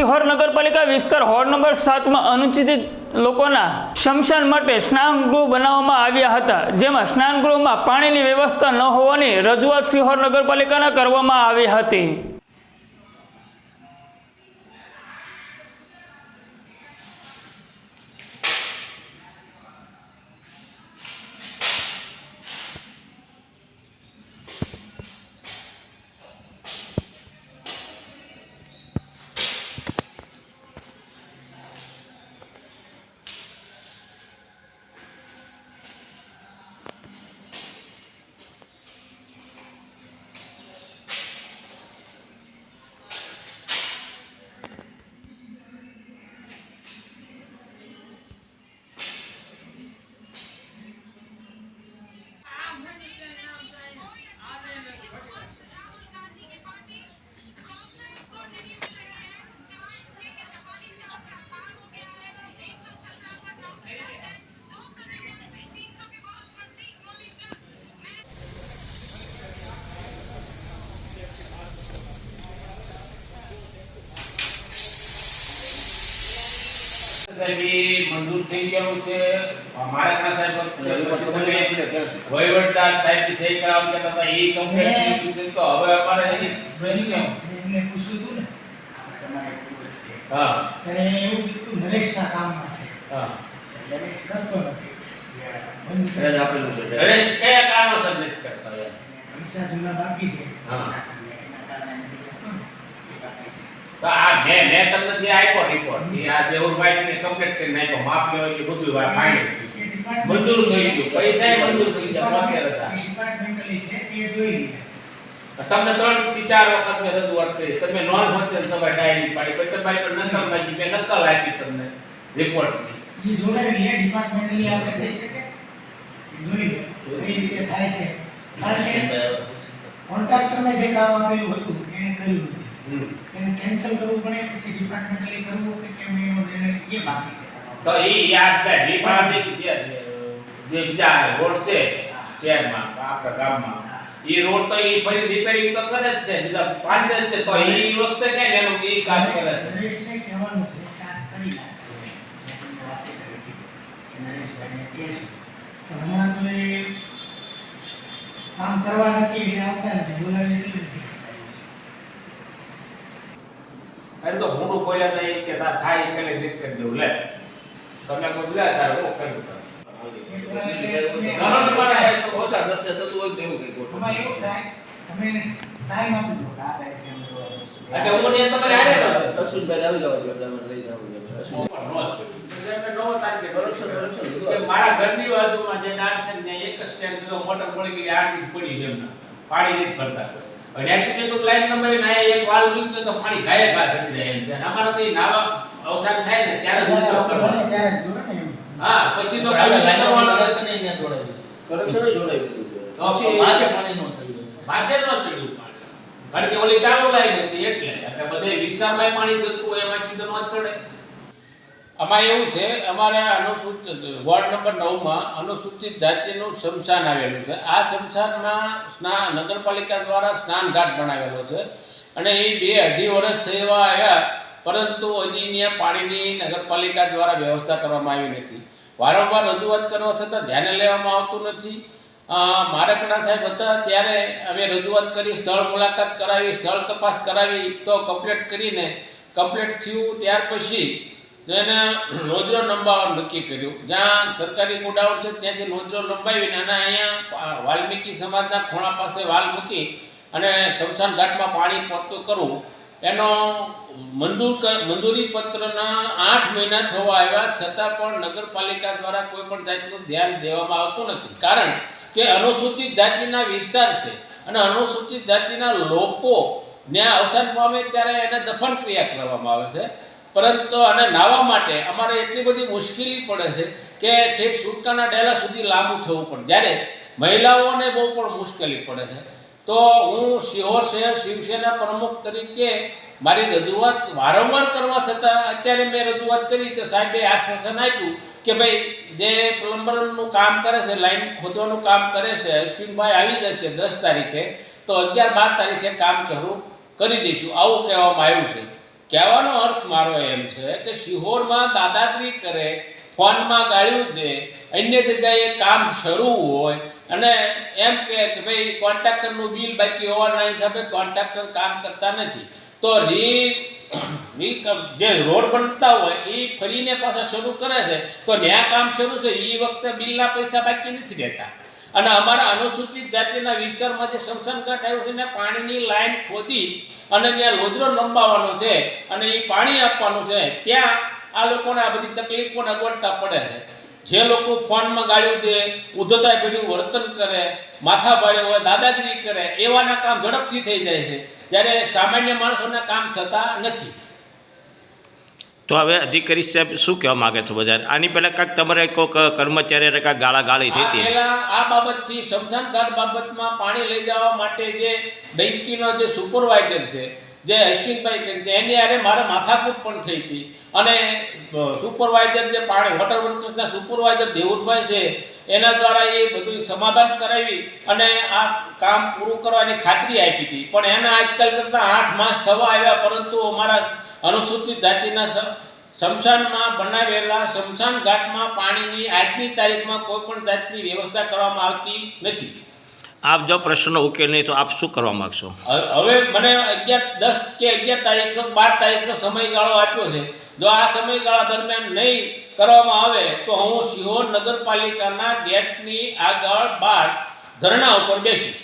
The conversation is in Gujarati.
સિહોર નગરપાલિકા વિસ્તાર હોર નંબર સાતમાં અનુચિત લોકોના શમશાન માટે સ્નાનગૃહ બનાવવામાં આવ્યા હતા, જેમાં સ્નાનગૃહમાં પાણીની વ્યવસ્થા ન હોવાની રજૂઆત સિહોર નગરપાલિકાના કરવામાં આવી હતી. સાહેબ મંજૂર થઈ ગયેલું છે? મારા ઘણા સાહેબ તમે વહીવટદાર સાહેબ સહી કરાવવા કહેતા હતા એ કમ્પ્લીટ ગયું છે તો હવે અમારે ઈ- એમને પૂછ્યું હતું ને. હા. ત્યારે એણે એવું કીધું નરેશના કામમાં છે. હા. નરેશ કરતો નથી. એ બંધ કરી નરેશ કયા કારણોસર નથી કરતા પૈસા જૂના બાકી છે. હા. તો આ મે, મેં તમને જે આપ્યો રિપોર્ટ એ આ દેવુરભાઈ ને કમ્પ્લીટ કરી નાખ્યો માપ લેવા કે બધું વાત ફાઈન મંજૂર થઈ ગયું. પૈસા મંજૂર થઈ ગયા, બાકી હતા એ છે એ જોઈ લીધા તમને ત્રણથી ચાર વખત મેં રજૂઆત કરી. તમે નોન હોતે તમે ડાયરી પાડી. પછી તમારી પર નકલ માંગી કે નકલ આપી તમને રિપોર્ટની એ જોડાઈ લઈએ ડિપાર્ટમેન્ટલી આપણે થઈ શકે? એ જોઈ લો. એ રીતે થાય છે. કારણ કે કોન્ટ્રાક્ટરને જે કામ આપેલું હતું એણે કર્યું. એને કેન્સલ કરવું પડે પછી ડિપાર્ટમેન્ટલી કરવું કે કેમ એનો નિર્ણય એ બાકી છે તો એ યાદ થાય ડિપાર્ટમેન્ટ જે બીજા રોડ છે શહેરમાં આપણા ગામમાં. એ રોડ તો એ ફરી રિપેરિંગ તો કરે જ છે બીજા પાંચ જ છે તો એ વખતે કે એનું એ કામ કરે છે. નરેશને કહેવાનું છે કે આ કરી નાખો. નરેશભાઈને કહેશું. પણ હમણાં તો એ કામ કરવા નથી એટલે આવતા નથી. બોલાવી નથી આવતા એવું છે. અરે તો હું બોલ્યા નહીં કે તા થાય પેલે દેખ કરી દેવું લે. તમે કોઈ બોલ્યા તારે હું કરી. મારા ઘરની બાજુમાં જે ને એક જ સ્ટેન્ડ મોટર પડી ગઈ આરતી પડી એમના. પાણી નથી ભરતા. અને actually તો લાઈન નંબર ના એક વાલ મૂક્યો તો પાણી ગાયબ ગા થઈ જાય એમ છે અને અમારે તો નાવા અવસાન થાય ને ત્યારે જ. બને ત્યારે જ ને એમ. હા પછી તો પાણી લાઈન કરવાનું કનેક્શન ય ન્યા જોડાવી દીધું. જોડાવી દીધું તો પછી માથે પાણી નો ચડ્યું. માથે ન ચડ્યું પાણી કારણ કે ઓલી ચાલુ લાઈન હતી એટલે એટલે બધે વિસ્તારમાં પાણી જતું હોય એમાંથી તો ન જ ચડે આમાં એવું છે અમારે અનુસૂચિત વોર્ડ નંબર નવમાં અનુસૂચિત જાતિનું શમશાન આવેલું છે. આ શમશાનમાં સ્નાન નગરપાલિકા દ્વારા સ્નાન ઘાટ બનાવેલો છે અને એ બે અઢી વર્ષ થવા આવ્યા પરંતુ હજી ત્યાં પાણીની નગરપાલિકા દ્વારા વ્યવસ્થા કરવામાં આવી નથી. વારંવાર રજૂઆત કરવા છતાં ધ્યાને લેવામાં આવતું નથી. અ, મારકણા સાહેબ હતા ત્યારે અમે રજૂઆત કરી સ્થળ મુલાકાત કરાવી સ્થળ તપાસ કરાવી તો કમ્પ્લીટ કરીને કમ્પ્લીટ થયું ત્યાર પછી એને નોંધલો લંબાવવાનું નક્કી કર્યું. જ્યાં સરકારી ગોડાઉન છે, ત્યાંથી નોંધલો લંબાવીને અને અહીંયા વાલ્મીકી સમાજના ખૂણા પાસે વાલ મૂકી અને શમશાન ઘાટમાં પાણી પહોંચતું કરવું એનો મંજૂર મંજૂરી પત્રના આઠ મહિના થવા આવ્યા, છતાં પણ નગરપાલિકા દ્વારા કોઈ પણ જાતનું ધ્યાન દેવામાં આવતું નથી. કારણ કે અનુસૂચિત જાતિના વિસ્તાર છે અને અનુસૂચિત જાતિના લોકો ત્યાં અવસાન પામે ત્યારે એને દફન ક્રિયા કરવામાં આવે છે. પરંતુ અને નાહવા માટે અમારે એટલી બધી મુશ્કેલી પડે છે કે ઠેઠ સુટકાના ડેલા સુધી લાંબુ થવું પડે. જ્યારે મહિલાઓને બહુ પણ મુશ્કેલી પડે છે. તો હું શિહોર શહેર શિવસેના પ્રમુખ તરીકે મારી રજૂઆત વારંવાર કરવા છતાં અત્યારે મેં રજૂઆત કરી તો સાહેબે આશ્વાસન આપ્યું કે ભાઈ, જે પ્લમ્બરનું કામ કરે છે, લાઈન ખોદવાનું કામ કરે છે, અશ્વિનભાઈ આવી જશે દસ તારીખે, તો અગિયાર બાર તારીખે કામ શરૂ કરી દઈશું. આવું કહેવામાં આવ્યું છે. કહેવાનો અર્થ મારો એમ છે કે શિહોરમાં દાદાગીરી કરે, ફોનમાં ગાળ્યું દે, અન્ય જગ્યાએ કામ શરૂ હોય અને એમ કે ભાઈ કોન્ટ્રાક્ટરનું બિલ બાકી હોવાના હિસાબે કોન્ટ્રાક્ટર કામ કરતા નથી. તો રી રી જે રોડ બનતા હોય એ ફરીને પાછા શરૂ કરે છે. તો ન્યા કામ શરૂ છે એ વખતે બિલના પૈસા બાકી નથી દેતા. અને અમારા અનુસૂચિત જાતિના વિસ્તારમાં જે શમશાન આવ્યો છે, ને પાણીની લાઈન ખોદી અને ત્યાં લોદરો લંબાવવાનો છે અને એ પાણી આપવાનું છે, ત્યાં આ લોકોને આ બધી તકલીફોને અગવડતા પડે છે. જે લોકો ફોનમાં ગાળ્યું દે ઉધતા ભર્યું, વર્તન કરે, માથા ભારે હોય, દાદાગીરી કરે, એવાના કામ ઝડપથી થઈ જાય છે. જ્યારે સામાન્ય માણસોના કામ થતા નથી. તો હવે અધિકારી સાહેબ શું કહેવા માગે છે બજાર? આની પહેલાં કાંઈક તમારે કોઈક કર્મચારી કાંઈક ગાળા ગાળી થઈ હતી. આ બાબતથી શમશાન કાર્ડ બાબતમાં પાણી લઈ જવા માટે જે બેન્કીનો જે સુપરવાઇઝર છે જે કરી છે એની હારે મારે માથાકૂટ પણ થઈ હતી. અને સુપરવાઇઝર જે પાણી વોટર વર્કર્સના સુપરવાઇઝર દેવુરભાઈ છે એના દ્વારા એ બધું સમાધાન કરાવી અને આ કામ પૂરું કરવાની ખાતરી આપી હતી. પણ એના આજકાલ કરતાં આઠ માસ થવા આવ્યા પરંતુ અમારા અનુસૂચિત જાતિના શમશાનમાં બનાવેલા શમશાન ઘાટમાં પાણીની આજની તારીખમાં કોઈ પણ જાતની વ્યવસ્થા કરવામાં આવતી નથી. આપ જો પ્રશ્નનો ઉકેલ નહીં તો આપ શું કરવા માગશો? હવે મને અગિયાર દસ કે અગિયાર તારીખનો બાર તારીખનો સમયગાળો આપ્યો છે. જો આ સમયગાળા દરમિયાન નહીં કરવામાં આવે તો હું સિહોર નગરપાલિકાના ગેટની આગળ બહાર ધરણા ઉપર બેસીશ.